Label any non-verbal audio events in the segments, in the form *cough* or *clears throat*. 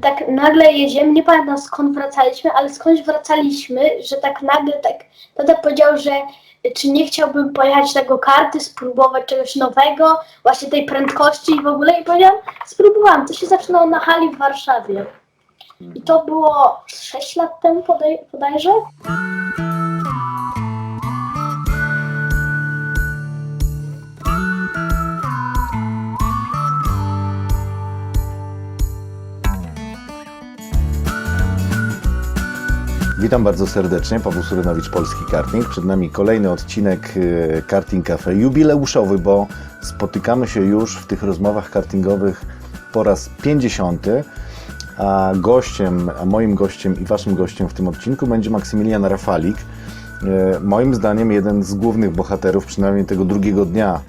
tak nagle jedziemy, nie pamiętam skąd wracaliśmy, ale skądś wracaliśmy, że tak nagle tak tata powiedział, że y, czy nie chciałbym pojechać na go karty, spróbować czegoś nowego, właśnie tej prędkości i w ogóle i powiedziałam, spróbowałam, to się zaczynało na hali w Warszawie. I to było 6 lat temu podaj, bodajże. Witam bardzo serdecznie, Paweł Surynowicz, Polski Karting. Przed nami kolejny odcinek e, Karting Cafe, jubileuszowy, bo spotykamy się już w tych rozmowach kartingowych po raz 50. A gościem, a moim gościem i waszym gościem w tym odcinku będzie Maksymilian Rafalik. E, Moim zdaniem jeden z głównych bohaterów, przynajmniej tego drugiego dnia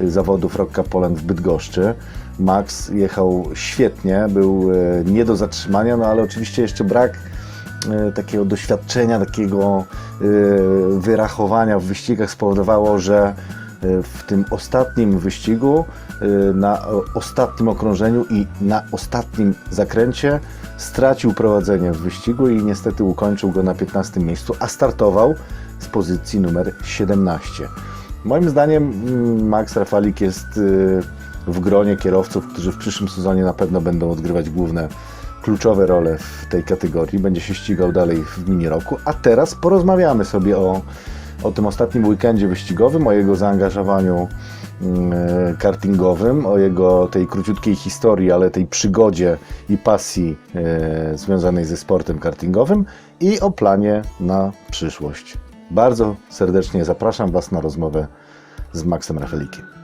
e, zawodów Rock Cup Poland w Bydgoszczy. Max jechał świetnie, był nie do zatrzymania, no ale oczywiście jeszcze brak takiego doświadczenia, takiego e, wyrachowania w wyścigach spowodowało, że e, w tym ostatnim wyścigu, e, na ostatnim okrążeniu i na ostatnim zakręcie stracił prowadzenie w wyścigu i niestety ukończył go na 15 miejscu, a startował z pozycji numer 17. Moim zdaniem mm, Max Rafalik jest w gronie kierowców, którzy w przyszłym sezonie na pewno będą odgrywać główne, kluczowe role w tej kategorii. Będzie się ścigał dalej w mini roku. A teraz porozmawiamy sobie o, o tym ostatnim weekendzie wyścigowym, o jego zaangażowaniu mm, e, kartingowym, o jego tej króciutkiej historii, ale tej przygodzie i pasji e, związanej ze sportem kartingowym i o planie na przyszłość. Bardzo serdecznie zapraszam Was na rozmowę z Maxem Rafelikiem.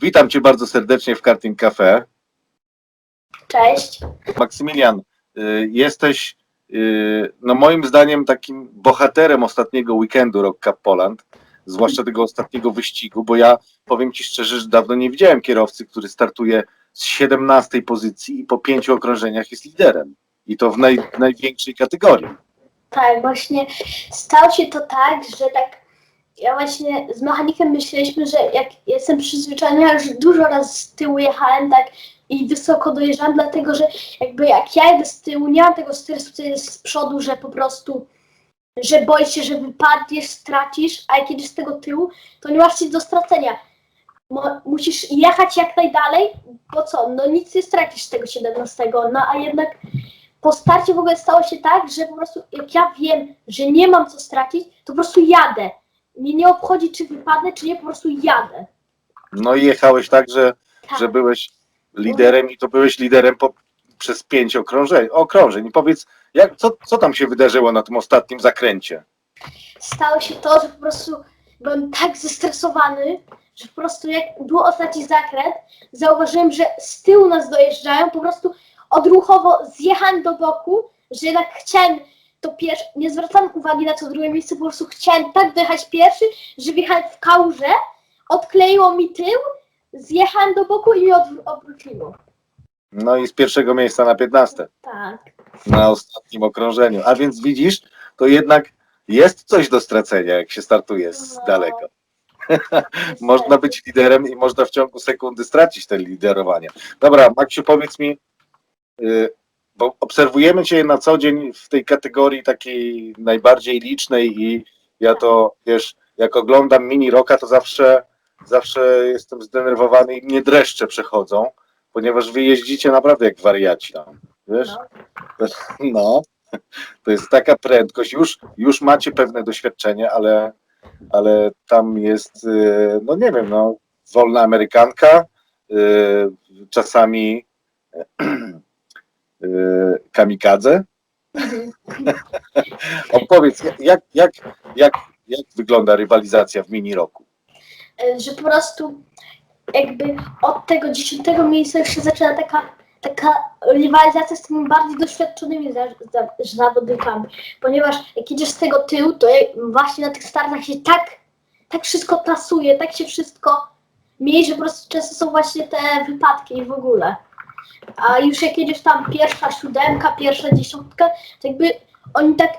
Witam Cię bardzo serdecznie w Karting Cafe. Cześć. Maksymilian, y, jesteś y, no moim zdaniem takim bohaterem ostatniego weekendu Rock Cup Poland, zwłaszcza tego ostatniego wyścigu, bo ja powiem Ci szczerze, że dawno nie widziałem kierowcy, który startuje z 17 pozycji i po pięciu okrążeniach jest liderem. I to w naj, największej kategorii. Tak, właśnie stało się to tak, że tak ja właśnie z mechanikiem myśleliśmy, że jak jestem przyzwyczajona, już dużo razy z tyłu jechałem tak i wysoko dojeżdżam, dlatego że jakby jak ja jedę z tyłu, nie mam tego stresu, co jest z przodu, że po prostu że boisz się, że wypadniesz, stracisz, a jak jedziesz z tego tyłu, to nie masz nic do stracenia. Mo- musisz jechać jak najdalej, bo co, no nic nie stracisz z tego 17, no a jednak po starcie w ogóle stało się tak, że po prostu jak ja wiem, że nie mam co stracić, to po prostu jadę. Mnie nie obchodzi, czy wypadnę, czy nie, po prostu jadę. No i jechałeś tak, że, Tak. że byłeś liderem i to byłeś liderem po, przez pięć okrążeń. okrążeń. I powiedz, jak, co, co tam się wydarzyło na tym ostatnim zakręcie? Stało się to, że po prostu byłem tak zestresowany, że po prostu jak był ostatni zakręt, zauważyłem, że z tyłu nas dojeżdżają, po prostu odruchowo zjechałem do boku, że jednak chciałem to pierwsze, nie zwracałem uwagi na to drugie miejsce, po prostu chciałem tak dojechać pierwszy, że wjechałem w kałużę, odkleiło mi tył, zjechałem do boku i mnie odwr- odwróciło. No i z pierwszego miejsca na 15. Tak. na ostatnim okrążeniu. A więc widzisz, to jednak jest coś do stracenia, jak się startuje z No. daleka. *laughs* Można być liderem i można w ciągu sekundy stracić te liderowanie. Dobra, Maksiu, powiedz mi, y, bo obserwujemy Cię na co dzień w tej kategorii takiej najbardziej licznej i ja to, wiesz, jak oglądam mini roka, to zawsze, zawsze jestem zdenerwowany i mnie dreszcze przechodzą, ponieważ wy jeździcie naprawdę jak wariaci tam, wiesz? No. No, to jest taka prędkość. Już, już macie pewne doświadczenie, ale, ale tam jest, y, no nie wiem, no, wolna Amerykanka, y, czasami kamikadze. *laughs* Opowiedz, jak, jak, jak, jak wygląda rywalizacja w mini roku? E, że po prostu jakby od tego dziesiątego miejsca już się zaczyna taka, taka rywalizacja z tymi bardziej doświadczonymi za, za, zawodnikami, ponieważ jak idziesz z tego tyłu, to właśnie na tych startach się tak, tak wszystko tasuje, tak się wszystko mierzy, że po prostu często są właśnie te wypadki i w ogóle. A już jak jedziesz tam pierwsza siódemka, pierwsza dziesiątka, to jakby oni tak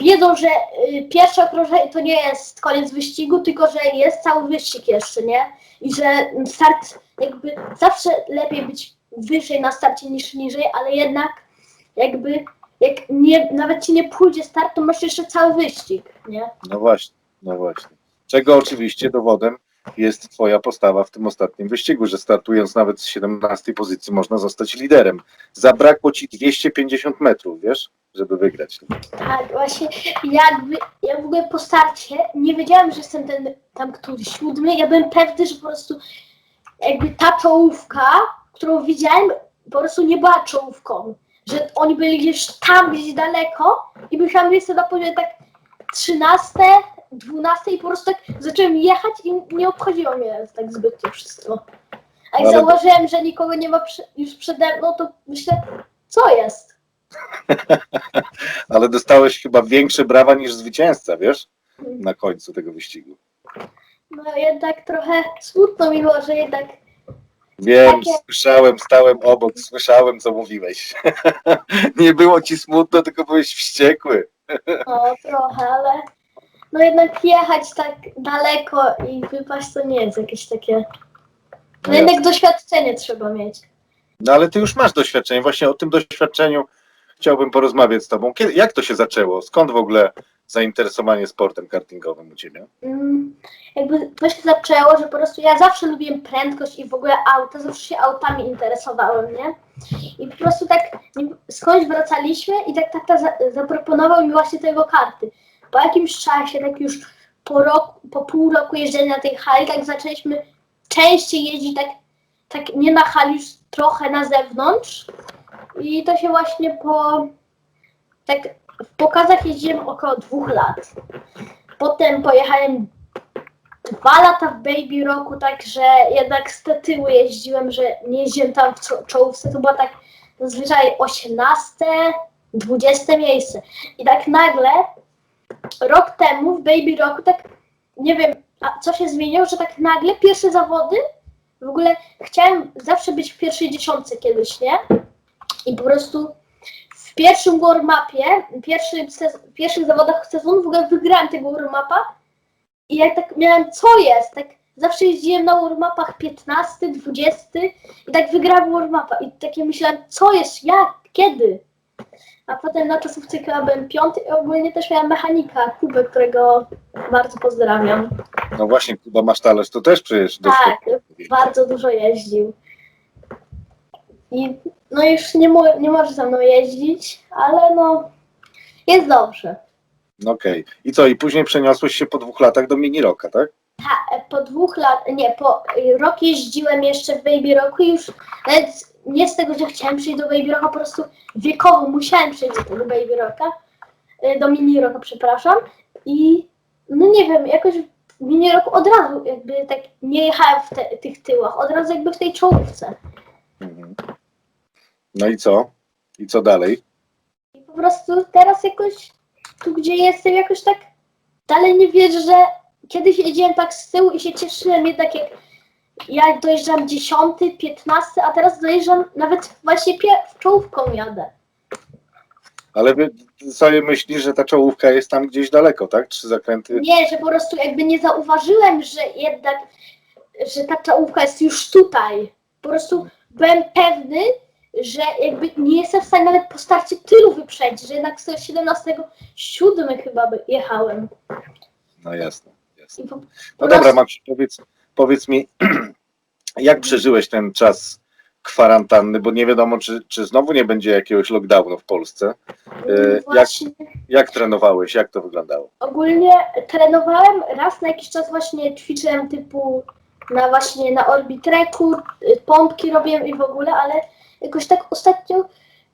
wiedzą, że y, pierwsze okrążenie to nie jest koniec wyścigu, tylko że jest cały wyścig jeszcze, nie? I że start jakby zawsze lepiej być wyżej na starcie niż niżej, ale jednak jakby jak nie, nawet ci nie pójdzie start, to masz jeszcze cały wyścig, nie? No właśnie, no właśnie. Czego oczywiście dowodem jest Twoja postawa w tym ostatnim wyścigu, że startując nawet z 17 pozycji można zostać liderem. Zabrakło Ci 250 metrów, wiesz, żeby wygrać. Tak, właśnie jakby ja w ogóle po starcie nie wiedziałam, że jestem ten tam który siódmy. Ja byłem pewny, że po prostu jakby ta czołówka, którą widziałem, po prostu nie była czołówką. Że oni byli gdzieś tam, gdzieś daleko i myślałam, że jestem na poziomie tak 13, 12 i po prostu tak zacząłem jechać i nie obchodziło mnie tak zbyt to wszystko. A jak Ale- zauważyłem, że nikogo nie ma już przede mną, to myślę, co jest? *laughs* Ale dostałeś chyba większe brawa niż zwycięzca, wiesz, na końcu tego wyścigu. No jednak trochę smutno mi było, że jednak Wiem, Takie- słyszałem, stałem obok, słyszałem, co mówiłeś. *laughs* Nie było ci smutno, tylko byłeś wściekły. no trochę, ale no jednak jechać tak daleko i wypaść to nie jest jakieś takie. No jednak doświadczenie trzeba mieć. No ale ty już masz doświadczenie. Właśnie o tym doświadczeniu chciałbym porozmawiać z tobą. Kiedy, jak to się zaczęło? Skąd w ogóle zainteresowanie sportem kartingowym u ciebie? Mm, jakby to się zaczęło, że po prostu ja zawsze lubiłem prędkość i w ogóle auta, zawsze się autami interesowałem, nie? I po prostu tak nie- skądś wracaliśmy i tak tata za, zaproponował mi właśnie tego karty. Po jakimś czasie, tak już po roku, po pół roku jeżdżenia na tej hali, tak zaczęliśmy częściej jeździć tak, tak nie na hali, już trochę na zewnątrz. I to się właśnie po tak w pokazach jeździłem około dwóch lat. Potem pojechałem dwa lata w Baby Roku, także jednak z tyłu jeździłem, że nie jeździłem tam w czo- czołówce, to było tak zazwyczaj 18, 20 miejsce. I tak nagle rok temu w Baby Roku, tak nie wiem, co się zmieniło, że tak nagle pierwsze zawody, w ogóle chciałem zawsze być w pierwszej dziesiątce kiedyś, nie? I po prostu w pierwszym warm-upie, pierwszym sez- w pierwszych zawodach sezonu w ogóle wygrałem tego warm-upa i jak tak miałem, co jest, tak zawsze jeździłem na warm-upach 15, 20 i tak wygrałem warm-upa i takie myślałem, co jest, jak, kiedy? A potem na czasówce chyba byłem piąty i ogólnie też miałem mechanika, Kubę, którego bardzo pozdrawiam. No właśnie, Kuba masz talerz, to też przecież do Tak, bardzo dużo jeździł. I no już nie, mo- nie może ze mną jeździć, ale no jest dobrze. No Okej. I co, i później przeniosłeś się po dwóch latach do mini roka, tak? Ta, po dwóch lat, nie, po y, rok jeździłem jeszcze w Baby Roku i już nawet nie z tego, że chciałem przyjść do Baby Rocka, po prostu wiekowo musiałem przyjść do tego Baby Rocka, y, do Mini Rocka, przepraszam. I no nie wiem, jakoś w Mini Roku od razu jakby tak nie jechałem w te, tych tyłach, od razu jakby w tej czołówce. Mhm. No i co? I co dalej? I po prostu teraz jakoś tu, gdzie jestem, jakoś tak dalej nie wierzę, że kiedyś jeździłem tak z tyłu i się cieszyłem jednak jak ja dojeżdżam dziesiąty, piętnasty, a teraz dojeżdżam nawet właśnie pie- czołówką jadę. Ale wy sobie myślisz, że ta czołówka jest tam gdzieś daleko, tak? Trzy zakręty. Nie, że po prostu jakby nie zauważyłem, że jednak, że ta czołówka jest już tutaj. Po prostu byłem pewny, że jakby nie jestem w stanie nawet po starcie tylu wyprzedzić, że jednak z 17 siódmy chyba by jechałem. No jasne. jasne. Po, No dobra, prostu- Maksiu, powiedz, powiedz mi, *clears throat* jak przeżyłeś ten czas kwarantanny, bo nie wiadomo, czy, czy znowu nie będzie jakiegoś lockdownu w Polsce. E, jak- Właśnie, Jak trenowałeś, jak to wyglądało? ogólnie trenowałem raz na jakiś czas właśnie ćwiczyłem typu na właśnie na orbitreku, y, pompki robiłem i w ogóle, ale jakoś tak ostatnio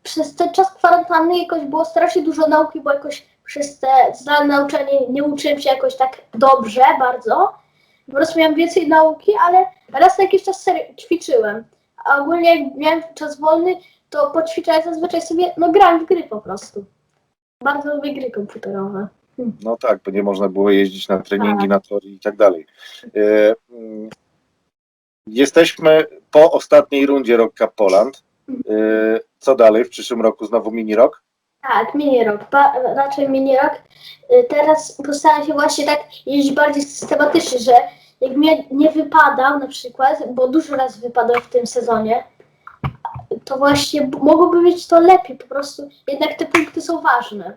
przez ten czas kwarantanny jakoś było strasznie dużo nauki, bo jakoś przez te zdalne nauczanie nie uczyłem się jakoś tak dobrze bardzo. Po prostu miałem więcej nauki, ale raz na jakiś czas serio ćwiczyłem. A ogólnie jak miałem czas wolny, to po ćwiczeniu zazwyczaj sobie no grałem w gry po prostu. Bardzo lubię gry komputerowe. No tak, bo nie można było jeździć na treningi, Tak. na tory i tak dalej. E, mm, Jesteśmy po ostatniej rundzie Rock Cup Poland. E, Co dalej? W przyszłym roku znowu mini rok? Tak, mini rok, ba, raczej mini rok. Y, Teraz postaram się właśnie tak jeździć bardziej systematycznie, że jak mnie nie wypadał na przykład, bo dużo razy wypadał w tym sezonie, to właśnie b- mogłoby być to lepiej, po prostu jednak te punkty są ważne.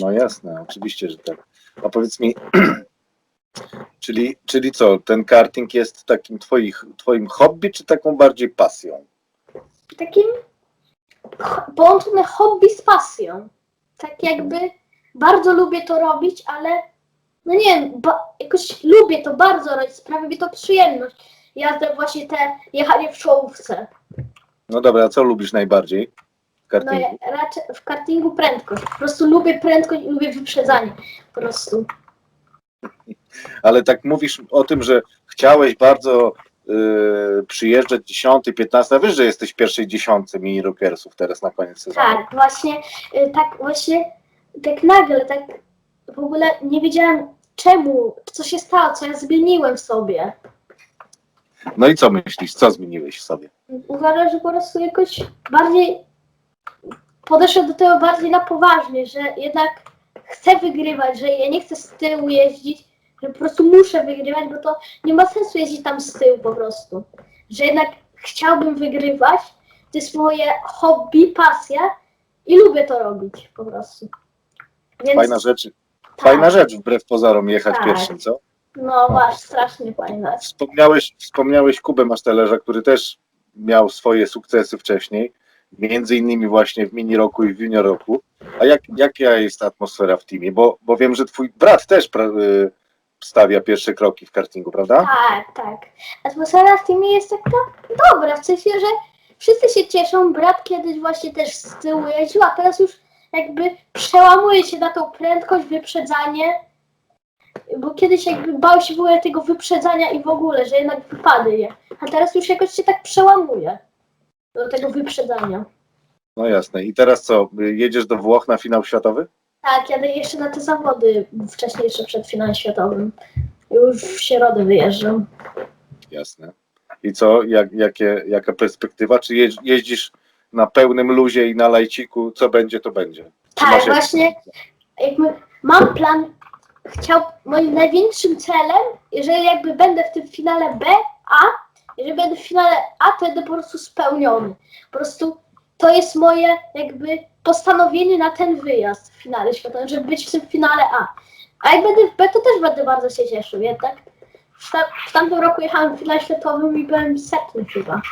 No jasne, oczywiście, że tak. A powiedz mi, *clears throat* czyli, czyli co, ten karting jest takim twoich, twoim hobby, czy taką bardziej pasją? Takim połączone hobby z pasją. Tak jakby bardzo lubię to robić, ale no nie wiem, jakoś lubię to bardzo robić, sprawia mi to przyjemność. Jazdę właśnie te, jechanie w czołówce. No dobra, a co lubisz najbardziej w No kartingu? ja raczej w kartingu prędkość. Po prostu lubię prędkość i lubię wyprzedzanie. Po prostu. *laughs* Ale tak mówisz o tym, że chciałeś bardzo yy, przyjeżdżać 10, 15, a wiesz, że jesteś w pierwszej dziesiątce mini rockersów teraz na koniec sezonu. Tak, właśnie, y, tak właśnie, tak nagle, tak w ogóle nie wiedziałam czemu, co się stało, co ja zmieniłem w sobie. No i co myślisz, co zmieniłeś w sobie? Uważam, że po prostu jakoś bardziej podeszłem do tego bardziej na poważnie, że jednak chcę wygrywać, że ja nie chcę z tyłu jeździć, że po prostu muszę wygrywać, bo to nie ma sensu jeździć tam z tyłu po prostu. Że jednak chciałbym wygrywać, to jest moje hobby, pasja i lubię to robić po prostu. Więc, Fajna rzecz, tak, fajna rzecz wbrew pozorom jechać Tak. pierwszym, co? No właśnie, strasznie fajna. Wspomniałeś, wspomniałeś Kubę Masztelerza, który też miał swoje sukcesy wcześniej, między innymi właśnie w mini roku i w junior roku. A jak, jaka jest atmosfera w teamie? Bo, bo wiem, że twój brat też pra, y, stawia pierwsze kroki w kartingu, prawda? Tak, tak. Atmosfera w teamie jest taka dobra, w sensie, że wszyscy się cieszą. Brat kiedyś właśnie też z tyłu jeździł, a teraz już jakby przełamuje się na tą prędkość, wyprzedzanie. Bo kiedyś jakby bał się w ogóle tego wyprzedzania i w ogóle, że jednak wypady je. A teraz już jakoś się tak przełamuje do tego wyprzedzania. No jasne. I teraz co? Jedziesz do Włoch na finał światowy? Tak, jadę jeszcze na te zawody wcześniejsze przed finałem światowym. Już w środę wyjeżdżam. Jasne. I co? Jak, jakie, jaka perspektywa? Czy jeź- jeździsz na pełnym luzie i na lajciku? Co będzie, to będzie? Czy masz Tak, jak- właśnie jakby mam plan, chciał, moim największym celem, jeżeli jakby będę w tym finale B, A, jeżeli będę w finale A, to będę po prostu spełniony. Po prostu to jest moje jakby postanowienie na ten wyjazd w finale światowym, żeby być w tym finale A. A jak będę w B, to też będę bardzo się cieszył, jednak w, ta, w tamtym roku jechałem w finale światowym i byłem setny chyba.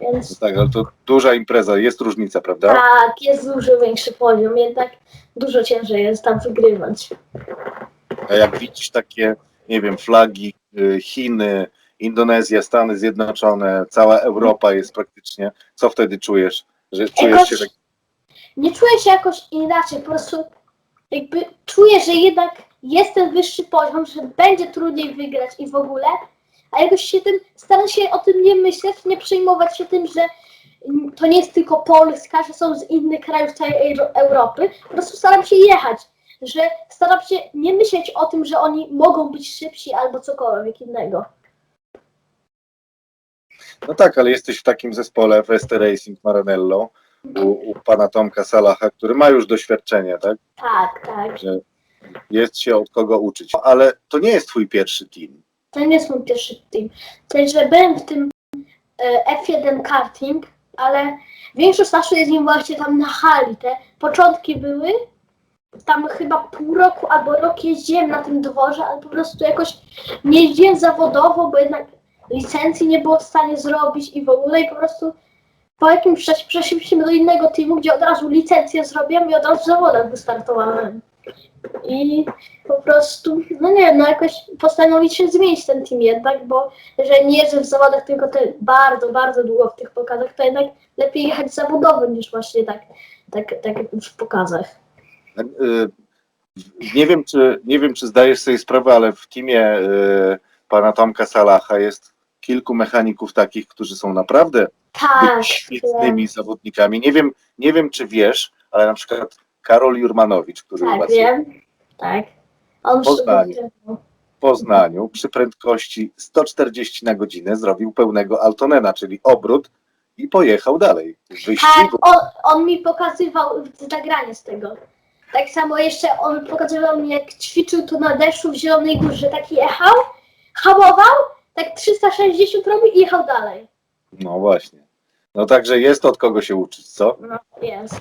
Więc Tak, ale to duża impreza, jest różnica, prawda? tak, jest dużo większy poziom, jednak dużo ciężej jest tam wygrywać. A jak widzisz takie, nie wiem, flagi y, Chiny, Indonezja, Stany Zjednoczone, cała Europa jest praktycznie, co wtedy czujesz? Że czujesz Jakoś się tak, nie czuję się jakoś inaczej, po prostu jakby czuję, że jednak jest ten wyższy poziom, że będzie trudniej wygrać i w ogóle, a jakoś się tym, staram się o tym nie myśleć, nie przejmować się tym, że to nie jest tylko Polska, że są z innych krajów całej Euro- Europy, po prostu staram się jechać, że staram się nie myśleć o tym, że oni mogą być szybsi albo cokolwiek innego. No tak, ale jesteś w takim zespole Weste Racing Maranello u, u pana Tomka Salaha, który ma już doświadczenie, tak? Tak, tak. Że jest się od kogo uczyć. Ale to nie jest twój pierwszy team. To nie jest mój pierwszy team. To jest, że byłem w tym e, F1 karting, ale większość czasu jeździłem właśnie tam na hali. Te początki były, tam chyba pół roku albo rok jeździłem na tym dworze, ale po prostu jakoś nie jeździłem zawodowo, bo jednak licencji nie było w stanie zrobić i w ogóle i po prostu po jakimś czasie przeszliśmy do innego teamu, gdzie od razu licencję zrobiłem i od razu w zawodach wystartowałem. I po prostu, no nie wiem, no jakoś postanowić się zmienić ten team jednak, bo jeżeli nie jeżdżę w zawodach tylko te bardzo, bardzo długo w tych pokazach, to jednak lepiej jechać zawodowo niż właśnie tak, tak, tak w pokazach. Y, Nie wiem, czy, nie wiem, czy zdajesz sobie sprawę, ale w teamie y, pana Tomka Salaha jest kilku mechaników takich, którzy są naprawdę Tak, świetnymi zawodnikami. Nie wiem, nie wiem, czy wiesz, ale na przykład Karol Jurmanowicz, który u tak, was wiem, tak. On w Poznaniu przy prędkości 140 na godzinę zrobił pełnego Altonena, czyli obrót i pojechał dalej. Tak, on, on mi pokazywał nagranie z tego. Tak samo jeszcze on pokazywał mi, jak ćwiczył tu na deszczu w Zielonej Górze. Tak jechał, hamował, tak 360 robił i jechał dalej. No właśnie. No także jest od kogo się uczyć, co? No, jest.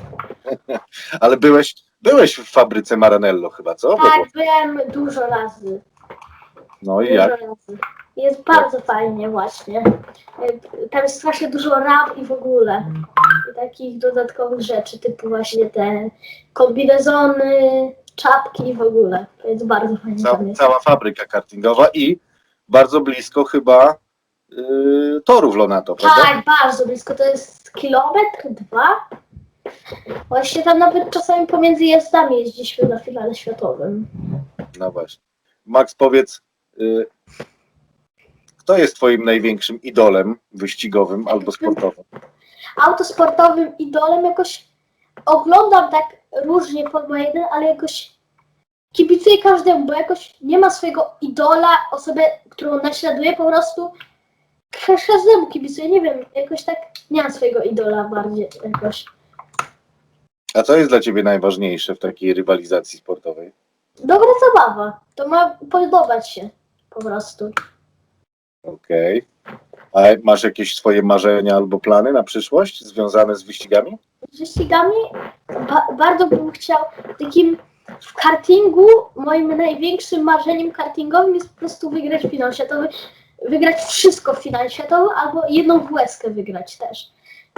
*laughs* Ale byłeś, byłeś w fabryce Maranello chyba, co? Tak, byłem dużo razy. No i Dużo jak? razy. Jest bardzo fajnie właśnie. Tam jest strasznie dużo rap i w ogóle. I takich dodatkowych rzeczy, typu właśnie te kombinezony, czapki i w ogóle. To jest bardzo fajnie Ca tam jest. cała fabryka kartingowa i bardzo blisko chyba yy, torów Lonato, prawda? Tak, bardzo blisko. To jest kilometr, dwa. Właśnie tam nawet czasami pomiędzy jazdami jeździliśmy na finale światowym. No właśnie. Max, powiedz, yy, kto jest twoim największym idolem wyścigowym albo sportowym? autosportowym idolem jakoś oglądam tak różnie Formułę 1, ale jakoś kibicuję każdemu, bo jakoś nie ma swojego idola, osobę, którą naśladuję, po prostu ka- każdemu kibicuję, nie wiem, jakoś tak nie mam swojego idola bardziej jakoś. A co jest dla ciebie najważniejsze w takiej rywalizacji sportowej? Dobra zabawa, to ma podobać się po prostu. Okej. A masz jakieś swoje marzenia albo plany na przyszłość związane z wyścigami? Z wyścigami ba- bardzo bym chciał takim w kartingu moim największym marzeniem kartingowym jest po prostu wygrać finał światowy, wygrać wszystko w finale światowym albo jedną WSkę wygrać też.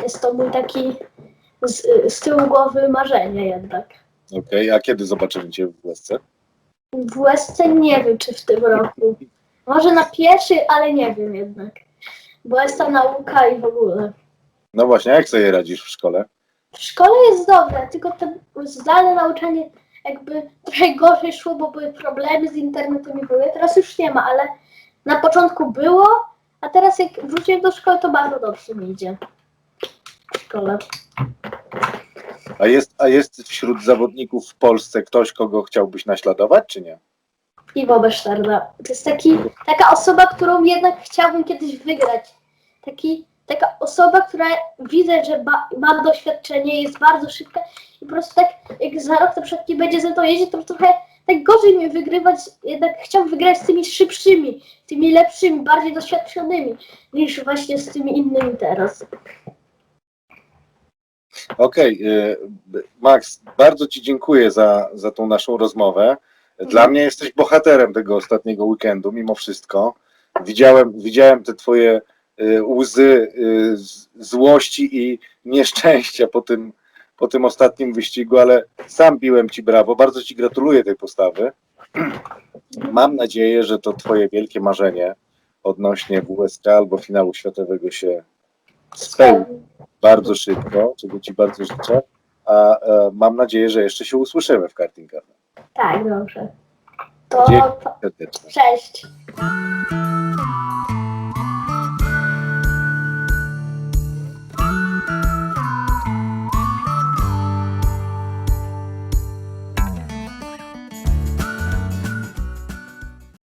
Jest to mój taki z, z tyłu głowy marzenie jednak. Okej, a kiedy zobaczymy cię w łezce? W WSce nie wiem czy w tym roku. Może na pierwszy, ale nie wiem jednak. Bo jest ta nauka i w ogóle. No właśnie, a jak sobie radzisz w szkole? W szkole jest dobre, tylko to zdalne nauczanie jakby trochę gorzej szło, bo były problemy z internetem i były. Teraz już nie ma, ale na początku było, a teraz jak wróciłem do szkoły, to bardzo dobrze mi idzie. W szkole. A jest, a jest wśród zawodników w Polsce ktoś, kogo chciałbyś naśladować, czy nie? Iwo Beszterda. To jest taki, taka osoba, którą jednak chciałbym kiedyś wygrać. Taki, taka osoba, która widzę, że ba, ma doświadczenie, jest bardzo szybka po prostu tak jak za rok na przykład nie będzie ze mną jeździć, to trochę tak gorzej mi wygrywać, jednak chciałbym wygrać z tymi szybszymi, tymi lepszymi, bardziej doświadczonymi niż właśnie z tymi innymi teraz. Okej, y, Max, bardzo Ci dziękuję za, za tą naszą rozmowę. Dla mnie jesteś bohaterem tego ostatniego weekendu, mimo wszystko. Widziałem, widziałem te Twoje y, łzy y, złości i nieszczęścia po tym, po tym ostatnim wyścigu, ale sam biłem Ci brawo. Bardzo Ci gratuluję tej postawy. *clears throat* Mam nadzieję, że to Twoje wielkie marzenie odnośnie WSK albo finału światowego się spełni bardzo szybko, czego Ci bardzo życzę. A e, mam nadzieję, że jeszcze się usłyszymy w Karting. Tak, dobrze. To Dzięki. serdecznie. cześć.